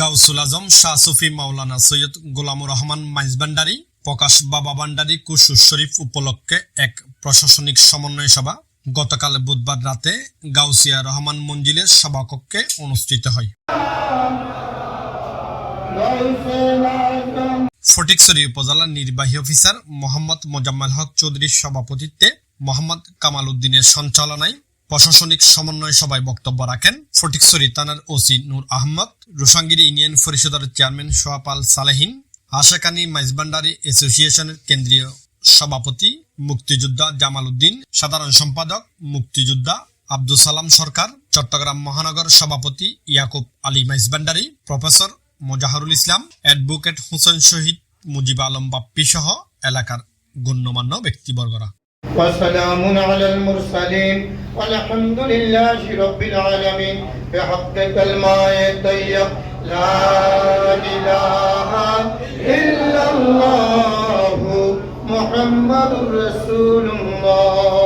গাউসুল আজম, শাহ সুফি মাওলানা সৈয়দ গোলামুর রহমান মাইজবান্ডারি প্রকাশ বাবা বান্ডারি কুসুর শরীফ উপলক্ষে এক প্রশাসনিক সমন্বয় সভা গতকাল বুধবার রাতে গাউসিয়া রহমান মঞ্জিলের সভাকক্ষে অনুষ্ঠিত হয়। ফটিকছড়ি উপজেলার নির্বাহী অফিসার মোহাম্মদ মোজাম্মেল হক চৌধুরীর সভাপতিত্বে মোহাম্মদ কামাল উদ্দিনের সঞ্চালনায় প্রশাসনিক সমন্বয় সভায় বক্তব্য রাখেন ফটিকছড়ি থানার ওসি নূর আহমদ রুসাঙ্গিরি ইউনিয়ন পরিষদের চেয়ারম্যান সোয়াপাল সালেহিন আশাকানি মাইজবান্ডারি অ্যাসোসিয়েশনের কেন্দ্রীয় সভাপতি মুক্তিযোদ্ধা জামাল উদ্দিন, সাধারণ সম্পাদক মুক্তিযোদ্ধা আব্দুল সালাম সরকার, চট্টগ্রাম মহানগর সভাপতি ইয়াকুব আলী মাইজবান্ডারি, প্রফেসর মোজাহারুল ইসলাম, অ্যাডভোকেট হুসেন শহীদ মুজিব আলম বাপ্পি সহ এলাকার গণ্যমান্য ব্যক্তিবর্গরা। وسلام على المرسلين والحمد لله رب العالمين. بحق كلمة طيب لا إله إلا الله محمد رسول الله.